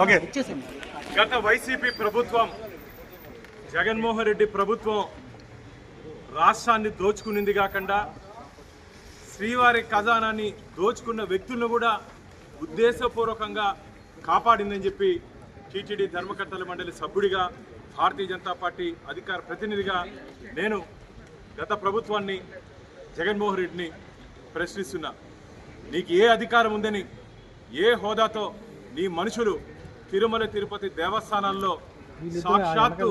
Okay. గత YCP ప్రభుత్వం జగన్మోహన్ రెడ్డి ప్రభుత్వం రాష్ట్రాన్ని దోచుకునింది కాకుండా శ్రీవారి ఖజానాన్ని దోచుకున్న వ్యక్తులను కూడా ఉద్దేశపూర్వకంగా కాపాడిందని చెప్పి టీటీడీ ధర్మకర్తల మండలి సభ్యుడిగా భారతీయ జనతా పార్టీ అధికార ప్రతినిధిగా నేను గత ప్రభుత్వాన్ని జగన్మోహన్ రెడ్డిని ప్రశ్నిస్తున్నా. నీకు ఏ అధికారం ఉందని ఏ హోదాతో నీ మనుషులు తిరుమల తిరుపతి దేవస్థానాల్లో సాక్షాత్తు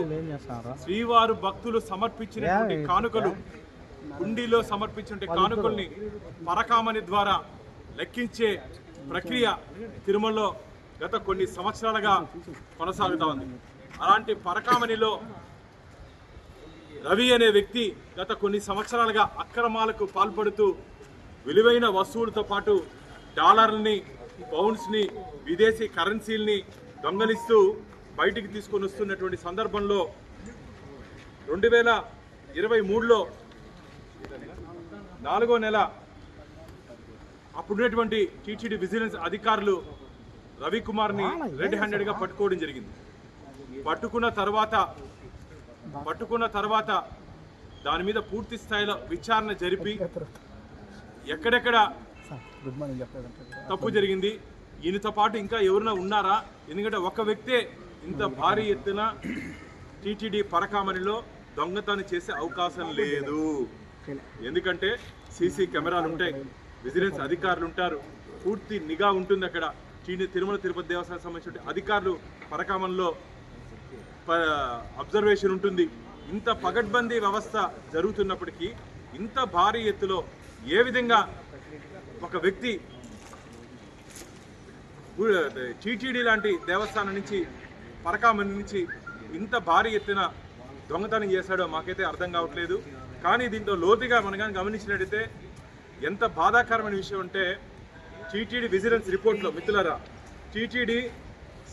శ్రీవారు భక్తులు సమర్పించినటువంటి కానుకలు హుండీలో సమర్పించిన కానుకల్ని పరకామణి ద్వారా లెక్కించే ప్రక్రియ తిరుమలలో గత కొన్ని సంవత్సరాలుగా కొనసాగుతా ఉంది. అలాంటి పరకామణిలో రవి అనే వ్యక్తి గత కొన్ని సంవత్సరాలుగా అక్రమాలకు పాల్పడుతూ విలువైన వస్తువులతో పాటు డాలర్లని పౌండ్స్ని విదేశీ కరెన్సీల్ని దొంగలిస్తూ బయటికి తీసుకొని వస్తున్నటువంటి సందర్భంలో రెండు వేల ఇరవై మూడులో నాలుగో నెల అప్పుడున్నటువంటి టీటీడీ విజిలెన్స్ అధికారులు రవికుమార్ని రెడ్ హ్యాండెడ్గా పట్టుకోవడం జరిగింది. పట్టుకున్న తర్వాత పట్టుకున్న తర్వాత దాని మీద పూర్తి స్థాయిలో విచారణ జరిపి ఎక్కడెక్కడ గుడ్ మార్నింగ్ చెప్పలేదు తప్పు జరిగింది. ఈయనతో పాటు ఇంకా ఎవరైనా ఉన్నారా? ఎందుకంటే ఒక వ్యక్తే ఇంత భారీ ఎత్తున టీటీడీ పరకామణిలో దొంగతనం చేసే అవకాశం లేదు. ఎందుకంటే సీసీ కెమెరాలు ఉంటాయి. విజిలెన్స్ అధికారులు ఉంటారు. పూర్తి నిఘా ఉంటుంది అక్కడ. టీటీ తిరుమల తిరుపతి దేవస్థానం సంబంధించిన అధికారులు పరకామణిలో అబ్జర్వేషన్ ఉంటుంది. ఇంత పగడ్బందీ వ్యవస్థ జరుగుతున్నప్పటికీ ఇంత భారీ ఎత్తులో ఏ విధంగా ఒక వ్యక్తి టీటీడీ లాంటి దేవస్థానం నుంచి పరకామణి నుంచి ఇంత భారీ ఎత్తున దొంగతనం చేశాడో మాకైతే అర్థం కావట్లేదు. కానీ దీంట్లో లోతుగా మనం కానీ గమనించినట్టయితే ఎంత బాధాకరమైన విషయం అంటే టీటీడీ విజిలెన్స్ రిపోర్ట్లో మిత్రులరా TTD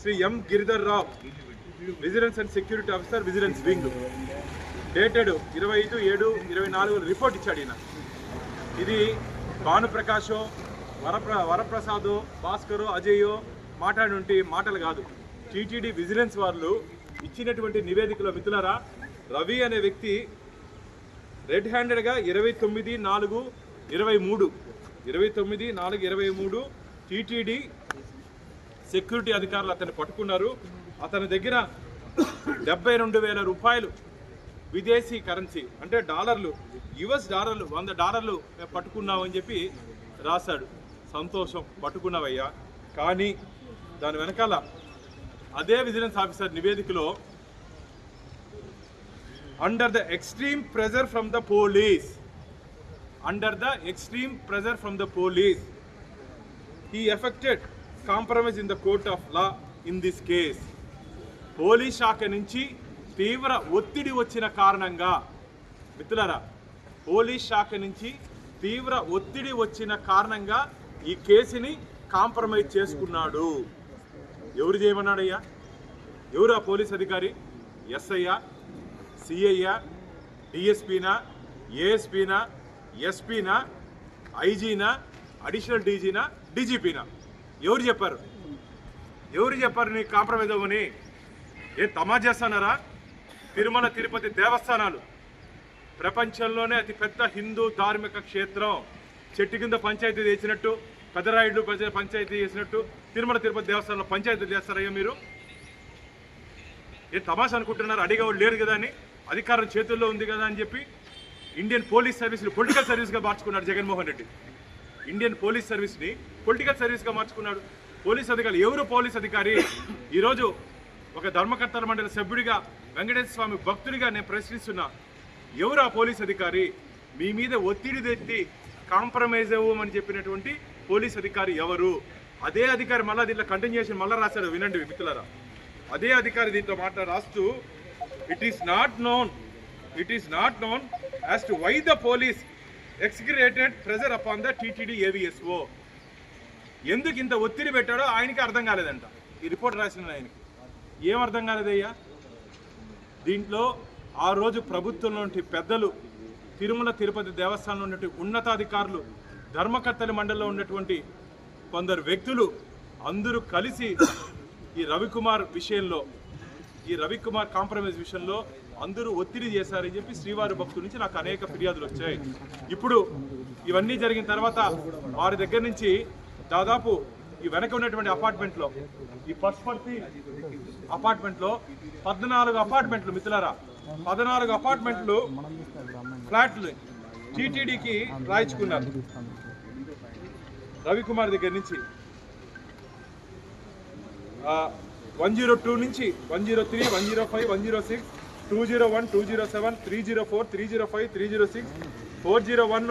Shri M Giridhar Rao vigilance and security officer vigilance wing dated ఇరవై ఐదు ఏడు ఇరవై నాలుగు రిపోర్ట్ ఇచ్చాడు ఈయన. ఇది భానుప్రకాశో వరప్ర వరప్రసాదో భాస్కరో అజయో మాట్లాడి మాటలు కాదు. టీటీడీ విజిలెన్స్ వాళ్ళు ఇచ్చినటువంటి నివేదికలో మిత్రులరా రవి అనే వ్యక్తి రెడ్ హ్యాండెడ్గా ఇరవై తొమ్మిది నాలుగు ఇరవై మూడు ఇరవై తొమ్మిది నాలుగు ఇరవై మూడు టీటీడీ సెక్యూరిటీ అధికారులు అతన్ని పట్టుకున్నారు. అతని దగ్గర డెబ్బై రెండు వేల రూపాయలు విదేశీ కరెన్సీ అంటే డాలర్లు యుఎస్ డాలర్లు వంద డాలర్లు మేము అని చెప్పి రాశాడు. సంతోషం పట్టుకున్నావయ్యా. కానీ దాని వెనకాల అదే విజిలెన్స్ ఆఫీసర్ నివేదికలో under the extreme pressure from the police under the extreme pressure from the police ఈ affected compromise in the court of law in this case police శాఖ నుంచి తీవ్ర ఒత్తిడి వచ్చిన కారణంగా మిత్రులరా పోలీస్ శాఖ నుంచి తీవ్ర ఒత్తిడి వచ్చిన కారణంగా ఈ కేసుని కాంప్రమైజ్ చేసుకున్నాడు. ఎవరు చేయమన్నాడయ్యా? ఎవరు ఆ పోలీస్ అధికారి? ఎస్ఐయా సిఐయా డిఎస్పీనా ఏఎస్పీనా ఎస్పీనా ఐజీనా అడిషనల్ డీజీనా డీజీపీనా ఎవరు చెప్పారు? ఎవరు చెప్పారు నీకు కాంప్రమైజ్ అవ్వని? ఏ తమా చేస్తున్నారా? తిరుమల తిరుపతి దేవస్థానాలు. ప్రపంచంలోనే అతి పెద్ద హిందూ ధార్మిక క్షేత్రం. చెట్టు కింద పంచాయతీ చేసినట్టు పెదరాయుడు పంచాయతీ చేసినట్టు తిరుమల తిరుపతి దేవస్థానంలో పంచాయతీ చేస్తారయ్యా మీరు. ఏ తమాషా అనుకుంటున్నారు? అడిగేవాడు లేరు కదా అని అధికారం చేతుల్లో ఉంది కదా అని చెప్పి ఇండియన్ పోలీస్ సర్వీస్ని పొలిటికల్ సర్వీస్గా మార్చుకున్నాడు జగన్మోహన్ రెడ్డి. ఇండియన్ పోలీస్ సర్వీస్ని పొలిటికల్ సర్వీస్గా మార్చుకున్నాడు. పోలీస్ అధికారి ఎవరు? పోలీస్ అధికారి. ఈరోజు ఒక ధర్మకర్తల మండలి సభ్యుడిగా వెంకటేశ్వర స్వామి భక్తుడిగా నేను ప్రశ్నిస్తున్నా ఎవరు ఆ పోలీస్ అధికారి? మీ మీద ఒత్తిడి తెచ్చి కాంప్రమైజ్ అవ్వమని చెప్పినటువంటి పోలీస్ అధికారి ఎవరు? అదే అధికారి మళ్ళీ దీంట్లో కంటిన్యూషన్ మళ్ళీ రాశాడు వినండి మిత్రులరా. అదే అధికారి దీంట్లో మాట రాస్తూ it is not known it is not known as to why the police exaggerated pressure upon the TTD AVSO ఎందుకు ఇంత ఒత్తిడి పెట్టాడో ఆయనకి అర్థం కాలేదంట. ఈ రిపోర్ట్ రాసిన ఆయనకి. ఏం అర్థం కాలేదయ్యా? దీంట్లో ఆ రోజు ప్రభుత్వంలోని పెద్దలు తిరుమల తిరుపతి దేవస్థానంలో ఉన్నటువంటి ఉన్నతాధికారులు ధర్మకర్తల మండలిలో ఉన్నటువంటి కొందరు వ్యక్తులు అందరూ కలిసి ఈ రవికుమార్ విషయంలో ఈ రవికుమార్ కాంప్రమైజ్ విషయంలో అందరూ ఒత్తిడి చేశారని చెప్పి శ్రీవారి భక్తుల నుంచి నాకు అనేక ఫిర్యాదులు వచ్చాయి. ఇప్పుడు ఇవన్నీ జరిగిన తర్వాత వారి దగ్గర నుంచి దాదాపు ఈ వెనక ఉన్నటువంటి అపార్ట్మెంట్లో ఈ పశుపర్తి అపార్ట్మెంట్లో పద్నాలుగు అపార్ట్మెంట్లు మిత్రులారా. పద్నాలుగు అపార్ట్మెంట్లు ఫ్లాట్లు టీటీడీకి రాయించుకున్నారు. రవికుమార్ దగ్గర నుంచి. వన్ జీరో టూ నుంచి one zero three one zero five one zero six two zero one two zero seven three zero four three zero five three zero six four zero one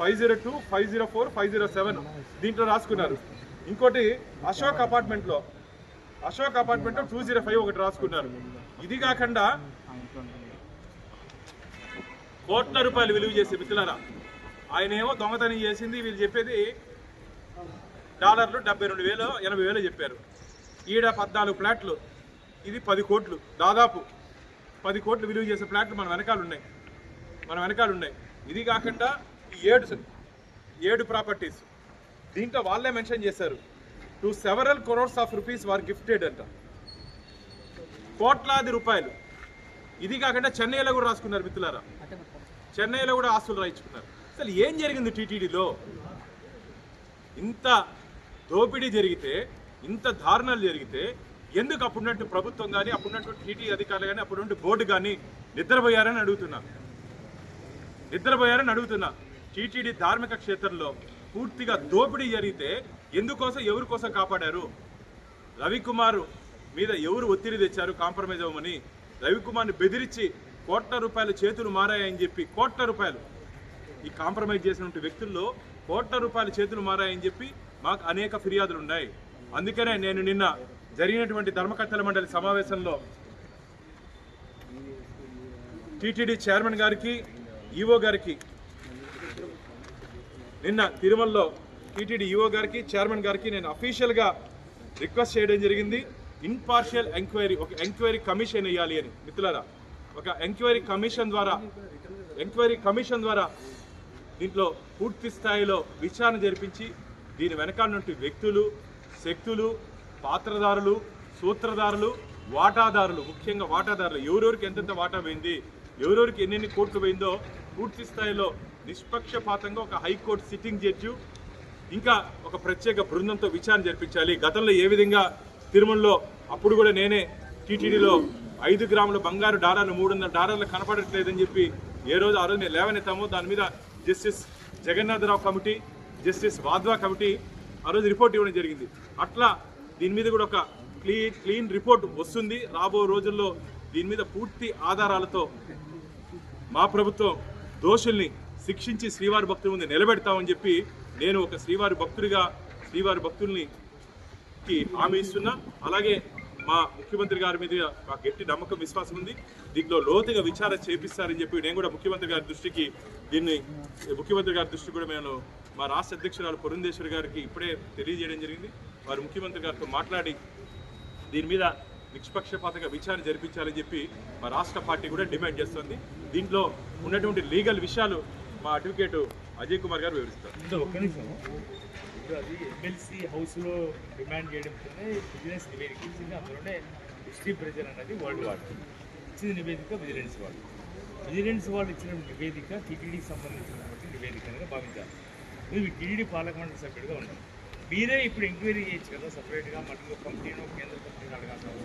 five zero two five zero four five zero seven. దీంట్లో రాసుకున్నారు. ఇంకోటి అశోక్ అపార్ట్మెంట్లో అశోక్ అపార్ట్మెంట్లో two zero five ఒకటి రాసుకున్నారు. ఇది కాకుండా కోట్ల రూపాయలు విలువ చేసే మిత్రులరా ఆయన ఏమో దొంగతనం చేసింది వీళ్ళు చెప్పేది డాలర్లు డెబ్బై రెండు వేలు ఎనభై వేలు చెప్పారు. ఈడ పద్నాలుగు ఫ్లాట్లు ఇది పది కోట్లు దాదాపు పది కోట్లు విలువ చేసే ఫ్లాట్లు మన వెనకాల ఉన్నాయి. మన వెనకాల ఉన్నాయి. ఇది కాకుండా ఈ ఏడు ఏడు ప్రాపర్టీస్. దీంట్లో వాళ్ళే మెన్షన్ చేశారు. To several crores of rupees వారు గిఫ్టెడ్ అంట. కోట్లాది రూపాయలు. ఇది కాకుండా చెన్నైలో కూడా రాసుకున్నారు మిత్రులారా. చెన్నైలో కూడా ఆస్తులు రాయించుకున్నారు. అసలు ఏం జరిగింది టీటీడీలో? ఇంత దోపిడీ జరిగితే ఇంత దారుణాలు జరిగితే ఎందుకు అప్పుడున్నట్టు ప్రభుత్వం కానీ అప్పుడున్నట్టు టీటీ అధికారులు కానీ అప్పుడున్నట్టు బోర్డు కానీ నిద్రపోయారని అడుగుతున్నా. నిద్రపోయారని అడుగుతున్నా. టీటీడీ ధార్మిక క్షేత్రంలో పూర్తిగా దోపిడీ జరిగితే ఎందుకోసం ఎవరి కోసం కాపాడారు? రవికుమార్ మీద ఎవరు ఒత్తిడి తెచ్చారు? కాంప్రమైజ్ అవ్వమని రవికుమార్ని బెదిరించి కోట్ల రూపాయల చేతులు మారాయని చెప్పి కోట్ల రూపాయలు. ఈ కాంప్రమైజ్ చేసినటువంటి వ్యక్తుల్లో కోట్ల రూపాయల చేతులు మారాయని చెప్పి మాకు అనేక ఫిర్యాదులు ఉన్నాయి అందుకనే నేను నిన్న జరిగినటువంటి ధర్మకర్తల మండలి సమావేశంలో టీటీడీ చైర్మన్ గారికి ఈఓ గారికి నిన్న తిరుమలలో టీటీడీ ఈఓ గారికి చైర్మన్ గారికి నేను అఫీషియల్గా రిక్వెస్ట్ చేయడం జరిగింది. ఇన్పార్షియల్ ఎంక్వైరీ ఒక ఎంక్వైరీ కమిషన్ వేయాలి అని. మిత్రులారా ఒక ఎంక్వైరీ కమిషన్ ద్వారా ఎంక్వైరీ కమిషన్ ద్వారా దీంట్లో పూర్తి స్థాయిలో విచారణ జరిపించి దీని వెనకాల నుండి వ్యక్తులు శక్తులు పాత్రదారులు సూత్రధారులు వాటాదారులు ముఖ్యంగా వాటాదారులు ఎవరెవరికి ఎంతెంత వాటా పోయింది ఎవరెవరికి ఎన్నెన్ని కోట్లు పోయిందో పూర్తి స్థాయిలో నిష్పక్షపాతంగా ఒక హైకోర్టు సిట్టింగ్ జడ్జి ఇంకా ఒక ప్రత్యేక బృందంతో విచారణ జరిపించాలి. గతంలో ఏ విధంగా తిరుమలలో అప్పుడు కూడా నేనే టీటీడీలో ఐదు గ్రాముల బంగారు డాలర్లు మూడు వందల డాలర్లు కనపడట్లేదని చెప్పి ఏ రోజు ఆ రోజు నేను లేవనెత్తామో దాని మీద justice Jagannatharao committee justice Wadhwa committee ఆ రోజు రిపోర్ట్ ఇవ్వడం జరిగింది. అట్లా దీని మీద కూడా ఒక క్లీన్ క్లీన్ రిపోర్ట్ వస్తుంది. రాబో రోజుల్లో దీని మీద పూర్తి ఆధారాలతో మా ప్రభుత్వం దోషుల్ని శిక్షించి శ్రీవారి భక్తుల ముందు నిలబెడతామని చెప్పి నేను ఒక శ్రీవారి భక్తుడిగా శ్రీవారి భక్తుల్ని కి హామీ ఇస్తున్నా. అలాగే మా ముఖ్యమంత్రి గారి మీద మాకు గట్టి నమ్మకం విశ్వాసం ఉంది. దీంట్లో లోతుగా విచారణ చేపిస్తారని చెప్పి నేను కూడా ముఖ్యమంత్రి గారి దృష్టికి దీన్ని ముఖ్యమంత్రి గారి దృష్టికి కూడా నేను మా రాష్ట్ర అధ్యక్షురాలు పురంధేశ్వరి గారికి ఇప్పుడే తెలియజేయడం జరిగింది. వారు ముఖ్యమంత్రి గారితో మాట్లాడి దీని మీద నిష్పక్షపాతంగా విచారణ జరిపించాలని చెప్పి మా రాష్ట్ర పార్టీ కూడా డిమాండ్ చేస్తుంది. దీంట్లో ఉన్నటువంటి లీగల్ విషయాలు మా అడ్వకేట్ అజయ్ కుమార్ గారు వివరిస్తారు. ఒక్క నిమిషం. ఇప్పుడు అది ఎమ్మెల్సీ హౌస్లో డిమాండ్ చేయడంతోనే బిజినెస్ నివేదిక ఇచ్చింది. అందులోనే హిస్టరీ ప్రెజర్ అనేది వరల్డ్ వార్ ఇచ్చిన నివేదిక విజిలెన్స్ వాళ్ళు విజిలెన్స్ వాళ్ళు ఇచ్చిన నివేదిక టీటీడీకి సంబంధించినటువంటి నివేదిక అనేది భావించాలి. మీరు టీటీడీ పాలకమండలి సభ్యుడిగా ఉన్నారు మీరే ఇప్పుడు ఎంక్వైరీ చేయొచ్చు కదా సపరేట్గా మళ్ళీ ఒక కేంద్ర కంపెనీ అడగాలి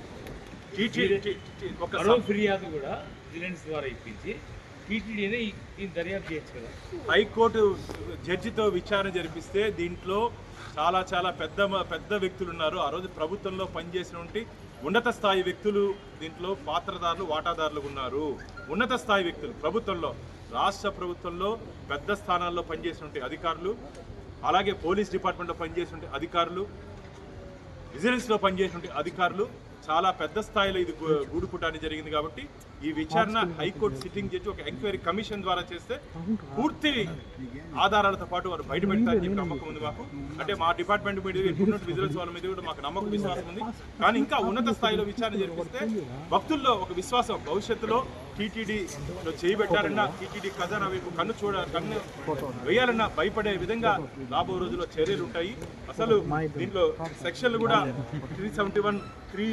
మరో ఫిర్యాదు కూడా విజిలెన్స్ ద్వారా ఇప్పించి టీటీడీనే దీన్ని దర్యాప్తు చేయొచ్చు కదా. హైకోర్టు జడ్జితో విచారణ జరిపిస్తే దీంట్లో చాలా చాలా పెద్ద పెద్ద వ్యక్తులు ఉన్నారు ఆ రోజు ప్రభుత్వంలో పనిచేసినటువంటి ఉన్నత స్థాయి వ్యక్తులు దీంట్లో పాత్రదారులు వాటాదారులు ఉన్నారు. ఉన్నత స్థాయి వ్యక్తులు ప్రభుత్వంలో రాష్ట్ర ప్రభుత్వంలో పెద్ద స్థానాల్లో పనిచేసినటువంటి అధికారులు అలాగే పోలీస్ డిపార్ట్మెంట్లో పనిచేసినటువంటి అధికారులు విజిలెన్స్లో పనిచేసినటువంటి అధికారులు చాలా పెద్ద స్థాయిలో ఇది గు- గూడుపుటాన్ని జరిగింది కాబట్టి ఈ విచారణ హైకోర్టు సిట్టింగ్ చేసి ఒక ఎంక్వైరీ కమిషన్ ద్వారా చేస్తే పూర్తి ఆధారాలతో పాటు వారు బయట పెడతారని చెప్పి నమ్మకం ఉంది మాకు. అంటే మా డిపార్ట్మెంట్ మీద ఇప్పుడున్నట్టు విజిలెన్స్ వాళ్ళ మీద కూడా మాకు నమ్మకం విశ్వాసం ఉంది. కానీ ఇంకా ఉన్నత స్థాయిలో విచారణ జరిపిస్తే భక్తుల్లో ఒక విశ్వాసం భవిష్యత్తులో టీటీడీలో చేయబెట్టారన్నా టీటీడీ ఖజానా వైపు కన్ను చూడ కన్ను వేయాలన్నా భయపడే విధంగా రాబో రోజుల్లో చర్యలు ఉంటాయి. అసలు దీంట్లో సెక్షన్లు కూడా three seventy one three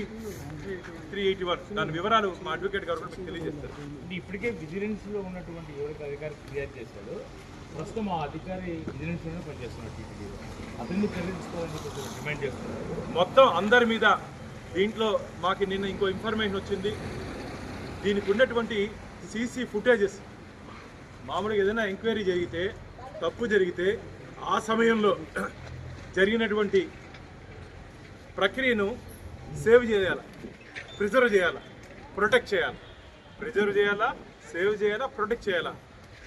three eighty one. దాని వివరాలు మా అడ్వకేట్ గారు తెలియజేస్తారు. ఇప్పటికే విజిలెన్స్లో ఉన్నటువంటి ఎవరైతే అధికారి ఫిర్యాదు చేశాడో ప్రస్తుతం ఆ అధికారి విజిలెన్స్లోనే పనిచేస్తున్నాడు అతన్ని చర్య తీసుకోవాలని చెప్పి డిమాండ్ చేస్తున్నారు. మొత్తం అందరి మీద దీంట్లో మాకు నిన్న ఇంకో ఇన్ఫర్మేషన్ వచ్చింది. దీనికి ఉన్నటువంటి సీసీ ఫుటేజెస్ మామూలుగా ఏదైనా ఎంక్వైరీ జరిగితే తప్పు జరిగితే ఆ సమయంలో జరిగినటువంటి ప్రక్రియను సేవ్ చేయాలి? ప్రిజర్వ్ చేయాలి? ప్రొటెక్ట్ చేయాలి? ప్రిజర్వ్ చేయాలా? సేవ్ చేయాలా? ప్రొటెక్ట్ చేయాలా?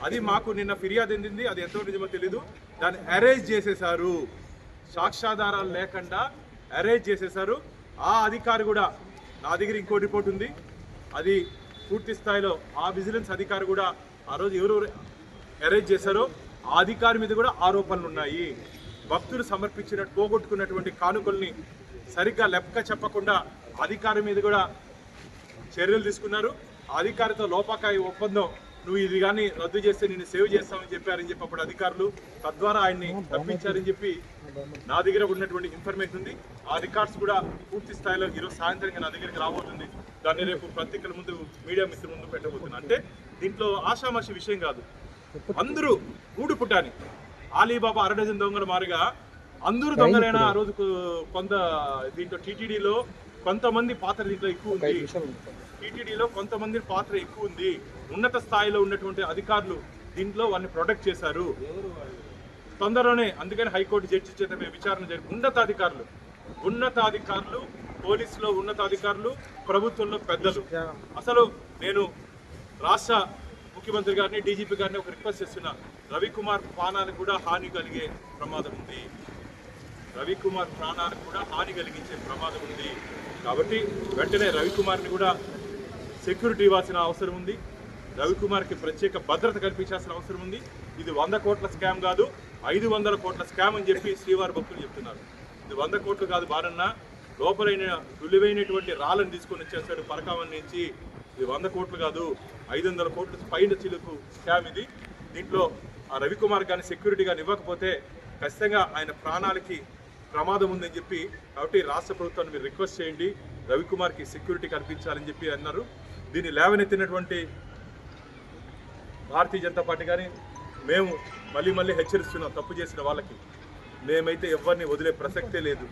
అది మాకు నిన్న ఫిర్యాదు ఎందింది అది ఎంతో నిజమో తెలీదు. దాన్ని అరేంజ్ చేసేశారు. సాక్ష్యాధారాలు లేకుండా అరేంజ్ చేసేశారు. ఆ అధికారి కూడా నా దగ్గర ఇంకో రిపోర్ట్ ఉంది. అది పూర్తి స్థాయిలో ఆ విజిలెన్స్ అధికారి కూడా ఆ రోజు ఎవరెవరు అరేంజ్ చేశారో ఆ అధికారి మీద కూడా ఆరోపణలు ఉన్నాయి. భక్తులు సమర్పించినట్టు పోగొట్టుకున్నటువంటి కానుకల్ని సరిగ్గా లెక్క చెప్పకుండా అధికారి మీద కూడా చర్యలు తీసుకున్నారు. ఆ అధికారితో ఈ ఒప్పందం నువ్వు ఇది కానీ రద్దు చేస్తే నేను సేవ్ చేస్తామని చెప్పారని చెప్పి అప్పుడు అధికారులు తద్వారా ఆయన్ని తప్పించారని చెప్పి నా దగ్గర ఉన్నటువంటి ఇన్ఫర్మేషన్ ఉంది. ఆ రికార్డ్స్ కూడా పూర్తి స్థాయిలో ఈరోజు సాయంత్రం నా దగ్గరికి రాబోతుంది. దాన్ని రేపు పత్రికల ముందు మీడియా మిత్రుల ముందు పెట్టబోతున్నా. అంటే దీంట్లో ఆషామాషి విషయం కాదు. అందరూ గూడు పుట్టాని. ఆలీబాబా అరడజన్ దొంగల మారుగా అందరూ దొంగలైనా ఆ రోజుకు కొంత దీంట్లో టీటీడీలో కొంతమంది పాత్ర దీంట్లో ఎక్కువ ఉంది. టీటీడీలో కొంతమంది పాత్ర ఎక్కువ ఉంది. ఉన్నత స్థాయిలో ఉన్నటువంటి అధికారులు దీంట్లో వారిని ప్రొటెక్ట్ చేశారు. తొందరలోనే అందుకని హైకోర్టు జడ్జి చేత మేము విచారణ జరిపి ఉన్నతాధికారులు ఉన్నతాధికారులు పోలీసులో ఉన్నతాధికారులు ప్రభుత్వంలో పెద్దలు. అసలు నేను రాష్ట్ర ముఖ్యమంత్రి గారిని డీజీపీ గారిని ఒక రిక్వెస్ట్ చేస్తున్నా. రవికుమార్ ప్రాణానికి కూడా హాని కలిగే ప్రమాదం ఉంది. రవికుమార్ ప్రాణాలకు కూడా హాని కలిగించే ప్రమాదం ఉంది. కాబట్టి వెంటనే రవికుమార్ని కూడా సెక్యూరిటీ ఇవ్వాల్సిన అవసరం ఉంది. రవికుమార్కి ప్రత్యేక భద్రత కల్పించాల్సిన అవసరం ఉంది. ఇది వంద కోట్ల స్కామ్ కాదు ఐదు వందల కోట్ల స్కామ్ అని చెప్పి శ్రీవారి భక్తులు చెప్తున్నారు. ఇది వంద కోట్లు కాదు బారన్న లోపలైన విలువైనటువంటి రాళ్ళను తీసుకొని వచ్చేస్తాడు పరకామం నుంచి. ఇది వంద కోట్లు కాదు ఐదు వందల కోట్లు పైన చిలుకు స్కామ్ ఇది. దీంట్లో ఆ రవికుమార్ కానీ సెక్యూరిటీ కానీ ఇవ్వకపోతే ఖచ్చితంగా ఆయన ప్రాణాలకి ప్రమాదం ఉందని చెప్పి కాబట్టి రాష్ట్ర ప్రభుత్వాన్ని మీరు రిక్వెస్ట్ చేయండి. రవికుమార్కి సెక్యూరిటీ కల్పించాలని చెప్పి అన్నారు. దీన్ని లేవనెత్తినటువంటి భారతీయ జనతా పార్టీ కానీ మేము మళ్ళీ మళ్ళీ హెచ్చరిస్తున్నాం తప్పు చేసిన వాళ్ళకి. మేమైతే ఎవరిని వదిలే ప్రసక్తే లేదు.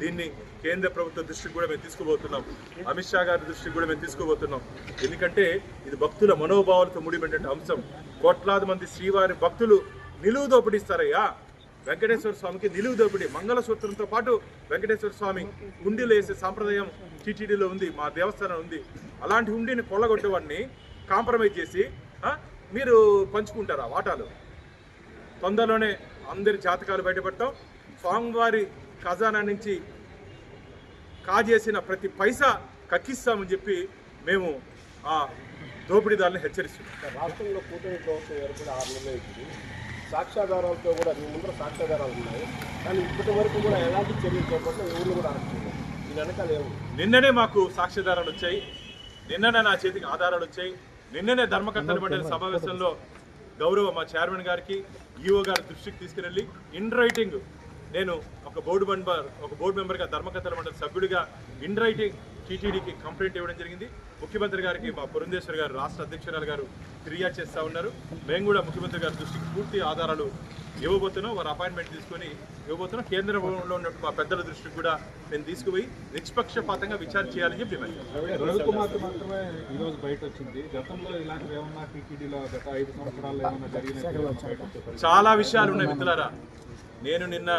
దీన్ని కేంద్ర ప్రభుత్వ దృష్టికి కూడా మేము తీసుకుపోతున్నాం. అమిత్ షా గారి దృష్టికి కూడా మేము తీసుకుపోతున్నాం. ఎందుకంటే ఇది భక్తుల మనోభావాలతో ముడిపడిన అంశం. కోట్లాది మంది శ్రీవారి భక్తులు నిలువు దోపిడిస్తారయ్యా వెంకటేశ్వర స్వామికి నిలువు దోపిడి మంగళసూత్రంతో పాటు వెంకటేశ్వర స్వామి గుండీలు వేసే సాంప్రదాయం టీటీడీలో ఉంది మా దేవస్థానం ఉంది. అలాంటి హుండీని కొల్లగొట్టేవాడిని కాంప్రమైజ్ చేసి మీరు పంచుకుంటారా వాటాలు? తొందరలోనే అందరి జాతకాలు బయటపడతాం. స్వామివారి ఖజానా నుంచి కాజేసిన ప్రతి పైసా కక్కిస్తామని చెప్పి మేము ఆ దోపిడీదారులను హెచ్చరిస్తున్నాం. రాష్ట్రంలో కూటమి ప్రభుత్వం ఏర్పడి ఆరు నెలలు అవుతుంది సాక్ష్యాధారాలతో కూడా మీ ముందర సాక్ష్యాధారాలు ఉన్నాయి. కానీ ఇప్పటి వరకు కూడా ఎలాంటి చర్యలు చేపట్టినా ఎవరు కూడా అరెస్ట్ నిన్ననే మాకు సాక్ష్యాధారాలు వచ్చాయి. నిన్ననే నా చేతికి ఆధారాలు వచ్చాయి. నిన్ననే ధర్మకర్తల మండలి సమావేశంలో గౌరవ మా చైర్మన్ గారికి ఈఓ గారి దృష్టికి తీసుకువెళ్ళి ఇన్ రైటింగ్ నేను ఒక బోర్డు మెంబర్ ఒక బోర్డు మెంబర్గా ధర్మకర్తల మండలి సభ్యుడిగా ఇన్ రైటింగ్ టీటీడీకి కంప్లైంట్ ఇవ్వడం జరిగింది. ముఖ్యమంత్రి గారికి మా పురంధేశ్వర్ గారు రాష్ట్ర అధ్యక్షురాలు గారు ఫిర్యాదు చేస్తూ ఉన్నారు. మేము కూడా ముఖ్యమంత్రి గారి దృష్టికి పూర్తి ఆధారాలు ఇవ్వబోతున్నాం. వారు అపాయింట్మెంట్ తీసుకొని ఇవ్వబోతున్నాం. కేంద్రంలో ఉన్న మా పెద్దల దృష్టికి కూడా నేను తీసుకుపోయి నిష్పక్షపాతంగా విచారణ చేయాలని చెప్పి డిమాండ్ చేస్తున్నాం. రవికుమార్ మాత్రమే ఈరోజు బయట వచ్చింది. గతంలో ఇలాంటివి ఏమన్నా టీటీడీలో గత ఐదు సంవత్సరాల్లో ఏమన్నా జరిగినట్టు చాలా విషయాలు ఉన్నాయి మిత్రులారా. నేను నిన్న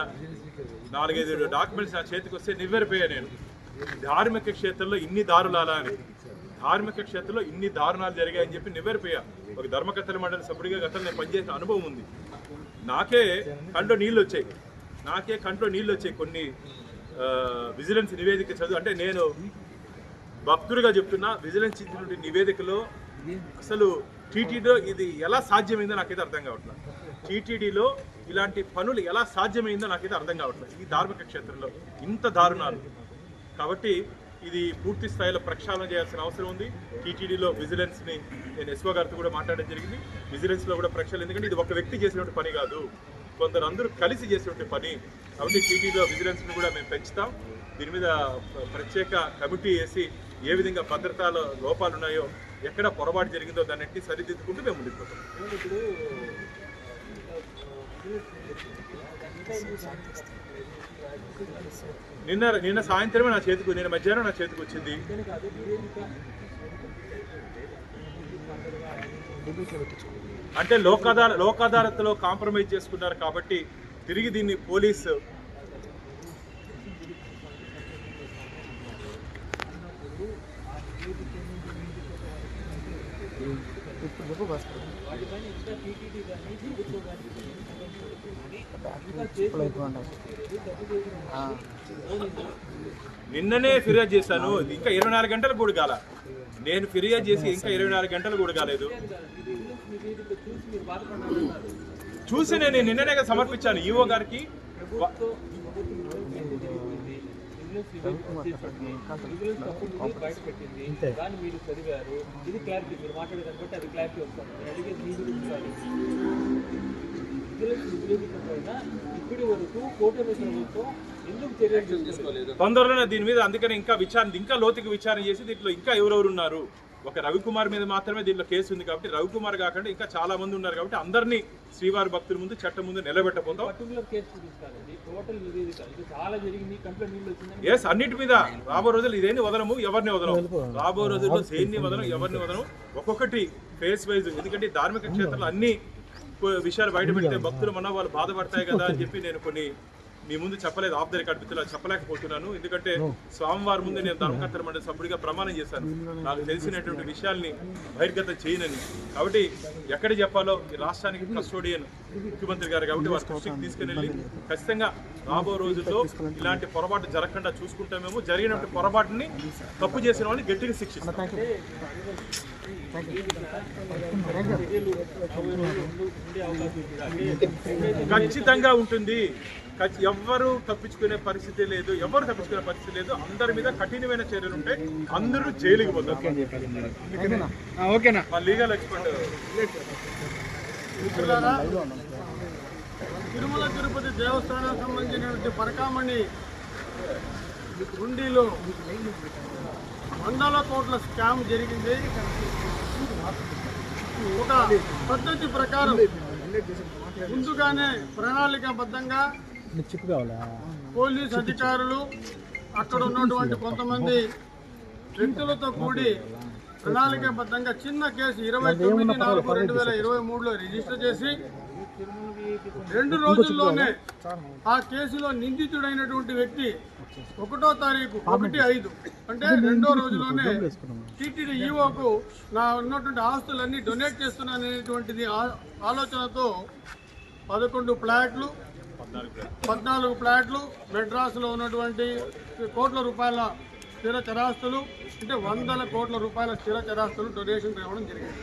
నాలుగైదు డాక్యుమెంట్స్ నా చేతికి వస్తే నివ్వెరపోయా నేను. ధార్మిక క్షేత్రంలో ఇన్ని దారులాలా అని. ధార్మిక క్షేత్రంలో ఇన్ని దారుణాలు జరిగాయని చెప్పి నివ్వెరపోయా. ఒక ధర్మకర్తల మండలి సభ్యుడిగా గతంలో నేను పనిచేసిన అనుభవం ఉంది. నాకే కంట్లో నీళ్ళు వచ్చాయి నాకే కంట్లో నీళ్ళు వచ్చాయి కొన్ని విజిలెన్స్ నివేదిక చదువు. అంటే నేను భక్తుడిగా చెప్తున్నా విజిలెన్స్ ఇచ్చినటువంటి నివేదికలో అసలు టీటీడీలో ఇది ఎలా సాధ్యమైందో నాకైతే అర్థం కావట్లేదు టీటీడీలో ఇలాంటి పనులు ఎలా సాధ్యమైందో నాకైతే అర్థం కావట్లేదు ఈ ధార్మిక క్షేత్రంలో ఇంత దారుణాలు. కాబట్టి ఇది పూర్తి స్థాయిలో ప్రక్షాళన చేయాల్సిన అవసరం ఉంది. టీటీడీలో విజిలెన్స్ని నేను ఎస్ఓ గారితో కూడా మాట్లాడడం జరిగింది. విజిలెన్స్లో కూడా ప్రక్షాళన ఎందుకంటే ఇది ఒక వ్యక్తి చేసినటువంటి పని కాదు. కొందరు అందరూ కలిసి చేసినటువంటి పని. కాబట్టి టీటీడీలో విజిలెన్స్ని కూడా మేము పెంచుతాం. దీని మీద ప్రత్యేక కమిటీ వేసి ఏ విధంగా భద్రతాలో లోపాలు ఉన్నాయో ఎక్కడ పొరపాటు జరిగిందో దాన్ని సరిదిద్దుకుంటూ మేము ముందుకు పోతాం. నిన్న నిన్న సాయంత్రమే నా చేతికి నిన్న మధ్యాహ్నం నా చేతికి వచ్చింది. అంటే లోక్ అదాల లోక్ అదాలత్లో కాంప్రమైజ్ చేసుకున్నారు కాబట్టి తిరిగి దీన్ని పోలీసు నిన్ననే ఫిర్యాదు చేశాను. ఇంకా ఇరవై నాలుగు గంటలు కూడా కాల నేను ఫిర్యాదు చేసి ఇంకా ఇరవై నాలుగు గంటలు కూడా కాలేదు చూసి నేను నిన్ననే సమర్పించాను ఈఓ గారికి. పెట్టింది. దాన్ని మీరు చదివారు. ఇది క్లారిటీ మీరు మాట్లాడేదాన్ని బట్టి అది క్లారిటీ వస్తుంది. నేను అడిగేది మీ గురించి కాదు విజిలెన్స్ నివేదిక పైన ఇప్పటి వరకు కూటమి ప్రభుత్వం ఎందుకు చర్యలు తీసుకోలేదు. తొందరలోనే దీని మీద అందుకని ఇంకా విచారణ ఇంకా లోతుకి విచారణ చేసి దీంట్లో ఇంకా ఎవరెవరు ఉన్నారు? ఒక రవికుమార్ మీద మాత్రమే దీంట్లో కేసు ఉంది కాబట్టి రవికుమార్ కాకుండా ఇంకా చాలా మంది ఉన్నారు కాబట్టి అందరినీ శ్రీవారి భక్తుల ముందు చట్టం ముందు నిలబెట్టబోతాం. ఎస్ అన్నిటి మీద రాబో రోజులు ఇదేంటి వదలము ఎవరిని వదలము రాబో రోజుల్లో దేన్ని వదలం ఎవరిని వదలం ఒక్కొక్కటి ఫేస్ వైజ్. ఎందుకంటే ధార్మిక క్షేత్రంలో అన్ని విషయాలు బయట పెడితే భక్తులు మన వాళ్ళు బాధపడతాయి కదా అని చెప్పి నేను కొన్ని మీ ముందు చెప్పలేదు ఆఫ్ ద రికార్డ్ మిత్రులు చెప్పలేకపోతున్నాను. ఎందుకంటే స్వామివారి ముందు నేను ధర్మకర్తల మండలి సభ్యుడిగా ప్రమాణం చేశాను. నాకు తెలిసినటువంటి విషయాల్ని బహిర్గతం చేయనని. కాబట్టి ఎక్కడ చెప్పాలో ఈ రాష్ట్రానికి కస్టోడియన్ ముఖ్యమంత్రి గారు కాబట్టి వారి దృష్టికి తీసుకుని ఖచ్చితంగా రాబో రోజుల్లో ఇలాంటి పొరపాటు జరగకుండా చూసుకుంటామేమో జరిగినటువంటి పొరపాటుని తప్పు చేసిన వాళ్ళని గట్టిగా శిక్షిస్తాం. ఖచ్చితంగా ఉంటుంది. ఎవ్వరు తప్పించుకునే పరిస్థితి లేదు ఎవరు తప్పించుకునే పరిస్థితి లేదు. అందరి మీద కఠినమైన చర్యలు ఉంటాయి అందరూ జైలుకి పోతారు. ఓకేనా? మా లీగల్ ఎక్స్పర్ట్ తిరుమల తిరుపతి దేవస్థానం సంబంధించినటువంటి పరకామణి హుండీలో వందల కోట్ల స్కామ్ జరిగింది. ఒక పద్ధతి ప్రకారం ముందుగానే ప్రణాళికాబద్ధంగా పోలీస్ అధికారులు అక్కడ ఉన్నటువంటి కొంతమంది వ్యక్తులతో కూడి ప్రణాళికాబద్ధంగా చిన్న కేసు ఇరవై తొమ్మిది నాలుగు రెండు వేల ఇరవై మూడులో రిజిస్టర్ చేసి రెండు రోజుల్లోనే ఆ కేసులో నిందితుడైనటువంటి వ్యక్తి ఒకటో తారీఖు ఒకటి ఐదు అంటే రెండో రోజులోనే టీటీడీ ఈఓకు నా ఉన్నటువంటి ఆస్తులన్నీ డొనేట్ చేస్తున్నాను అనేటువంటిది ఆ- ఆలోచనతో పదకొండు ఫ్లాట్లు పద్నాలుగు ఫ్లాట్లు మెడ్రాస్లో ఉన్నటువంటి కోట్ల రూపాయల స్థిర చరాస్తులు అంటే వందల కోట్ల రూపాయల స్థిర చరాస్తులు డొనేషన్ ఇవ్వడం జరిగింది.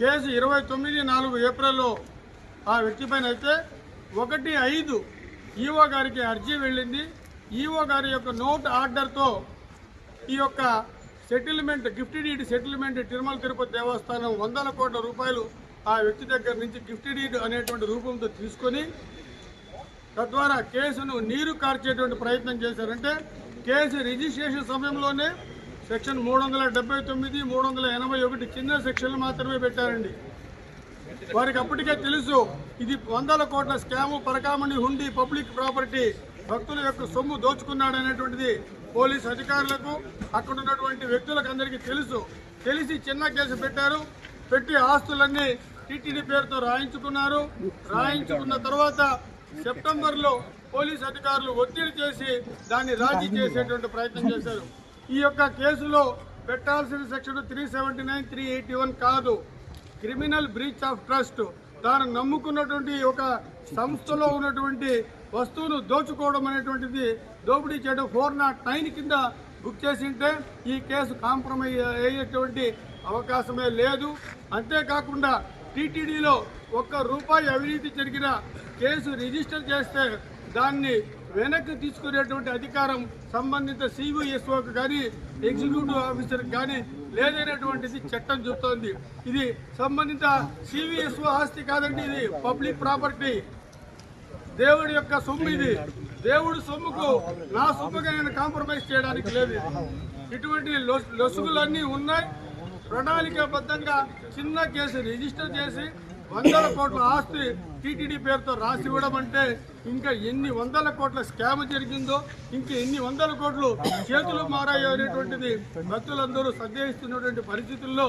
కేసు ఇరవై తొమ్మిది నాలుగు ఏప్రిల్లో ఆ వ్యక్తి పైన అయితే ఒకటి ఐదు ఈఓ గారికి అర్జీ వెళ్ళింది. ఈఓ గారి యొక్క నోట్ ఆర్డర్తో ఈ యొక్క settlement gift deed settlement Tirumala Tirupati Devasthanam వందల కోట్ల రూపాయలు ఆ వ్యక్తి దగ్గర నుంచి గిఫ్ట్ డీడ్ అనేటువంటి రూపంతో తీసుకొని తద్వారా కేసును నీరు కార్చేటువంటి ప్రయత్నం చేశారంటే కేసు రిజిస్ట్రేషన్ సమయంలోనే సెక్షన్ మూడు వందల డెబ్బై తొమ్మిది మూడు వందల ఎనభై ఒకటి చిన్న సెక్షన్లు మాత్రమే పెట్టారండి. వారికి అప్పటికే తెలుసు ఇది వందల కోట్ల స్కాము పరకామణి హుండీ పబ్లిక్ ప్రాపర్టీ భక్తుల యొక్క సొమ్ము దోచుకున్నాడనేటువంటిది పోలీస్ అధికారులకు అక్కడ ఉన్నటువంటి వ్యక్తులకు అందరికీ తెలుసు. తెలిసి చిన్న కేసు పెట్టారు పెట్టి ఆస్తులన్నీ టీటీడీ పేరుతో రాయించుకున్నారు. రాయించుకున్న తర్వాత సెప్టెంబర్లో పోలీస్ అధికారులు ఒత్తిడి చేసి దాన్ని రాజీ చేసేటువంటి ప్రయత్నం చేశారు. ఈ యొక్క కేసులో పెట్టాల్సిన section three seventy nine three eighty one కాదు. క్రిమినల్ బ్రీచ్ ఆఫ్ ట్రస్ట్ తాను నమ్ముకున్నటువంటి ఒక సంస్థలో ఉన్నటువంటి వస్తువును దోచుకోవడం అనేటువంటిది దోపిడీ చేయడం ఫోర్ నాట్ నైన్ కింద బుక్ చేసింటే ఈ కేసు కాంప్రమైజ్ అయ్యేటువంటి అవకాశమే లేదు. అంతేకాకుండా టీటీడీలో ఒక్క రూపాయి అవినీతి జరిగిన కేసు రిజిస్టర్ చేస్తే దాన్ని వెనక్కి తీసుకునేటువంటి అధికారం సంబంధిత సివిఎస్ఓకి కానీ ఎగ్జిక్యూటివ్ ఆఫీసర్కి కానీ లేదనేటువంటిది చట్టం చెప్తోంది ఇది సంబంధిత సివిఎస్ఓ ఆస్తి కాదండి ఇది పబ్లిక్ ప్రాపర్టీ. దేవుడి యొక్క సొమ్ము ఇది. దేవుడి సొమ్ముకు నా సొమ్ముగా నేను కాంప్రమైజ్ చేయడానికి లేదు. ఇటువంటి లొసుగులన్నీ ఉన్నాయి. ప్రణాళికాబద్ధంగా చిన్న కేసు రిజిస్టర్ చేసి వందల కోట్ల ఆస్తి టీటీడీ పేరుతో రాసి ఇవ్వడమంటే ఇంకా ఎన్ని వందల కోట్ల స్కామ్ జరిగిందో ఇంకా ఎన్ని వందల కోట్లు చేతులు మారాయో అనేటువంటిది భక్తులందరూ సందేహిస్తున్నటువంటి పరిస్థితుల్లో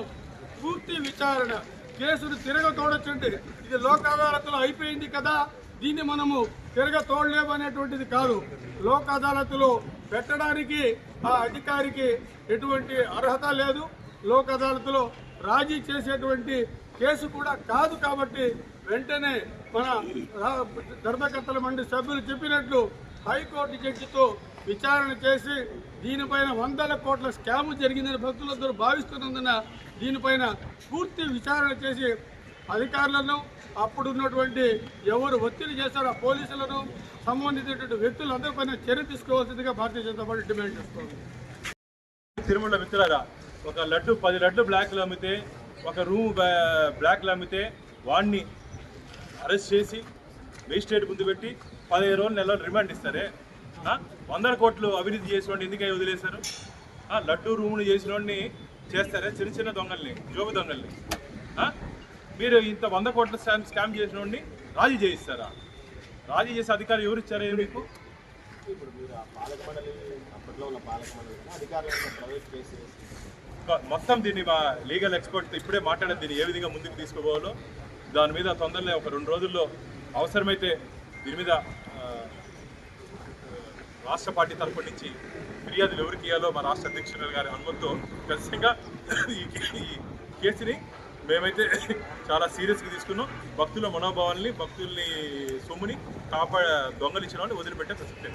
పూర్తి విచారణ. కేసును తిరగ తోడొచ్చండి ఇది లోక్ అదాలత్లో అయిపోయింది కదా. దీన్ని మనము తిరగ తోడలేము అనేటువంటిది కాదు. లోక్ అదాలత్లో పెట్టడానికి ఆ అధికారికి ఎటువంటి అర్హత లేదు. లోక్ అదాలత్లో రాజీ చేసేటువంటి కేసు కూడా కాదు కాబట్టి వెంటనే మన ధర్మకర్తల మండలి సభ్యులు చెప్పినట్లు హైకోర్టు జడ్జితో విచారణ చేసి దీనిపైన వందల కోట్ల స్కామ్ జరిగిందని భక్తులందరూ భావిస్తున్నందున దీనిపైన పూర్తి విచారణ చేసి అధికారులను అప్పుడున్నటువంటి ఎవరు ఒత్తిడి చేశారో పోలీసులను సంబంధించినటువంటి వ్యక్తులందరిపైన చర్య తీసుకోవాల్సిందిగా భారతీయ జనతా పార్టీ డిమాండ్ చేస్తోంది. తిరుమల మిత్రులారా ఒక లడ్డు పది లడ్డు బ్లాక్లు అమ్మితే ఒక రూమ్ బ్లాక్లో బ్లాక్లు అమ్మితే వాడిని అరెస్ట్ చేసి మేజిస్ట్రేట్ ముందు పెట్టి పదిహేను రోజులు నెల రిమాండ్ ఇస్తారే? వందల కోట్లు అభివృద్ధి చేసిన వాడిని ఎందుకై వదిలేశారు లడ్డు రూములు చేసిన వాడిని చేస్తారే? చిన్న చిన్న దొంగల్ని జోబు దొంగల్ని. మీరు ఇంత వంద కోట్ల స్కామ్ స్కామ్ చేసిన వాడిని రాజీ చేయిస్తారా? రాజీ చేసే అధికారం ఎవరు ఇచ్చారా మీకు? ఇప్పుడు మీరు ఆ పాలక మండలి అప్పట్లో ఉన్న పాలక మండలి అధికారులు ప్రైవేట్ కేసు మొత్తం దీన్ని మా లీగల్ ఎక్స్పర్ట్తో ఇప్పుడే మాట్లాడే దీన్ని ఏ విధంగా ముందుకు తీసుకుపోవాలో దాని మీద తొందరలో ఒక రెండు రోజుల్లో అవసరమైతే దీని మీద రాష్ట్ర పార్టీ తరపు నుంచి ఫిర్యాదులు ఎవరికి ఇవ్వాలో మా రాష్ట్ర అధ్యక్షుడు గారి అనుమతితో ఖచ్చితంగా ఈ ఈ కేసుని మేమైతే చాలా సీరియస్గా తీసుకున్నాం. భక్తుల మనోభావాల్ని భక్తుల్ని సొమ్ముని కాపా దొంగలించిన వాళ్ళని వదిలిపెట్టే ప్రసక్తే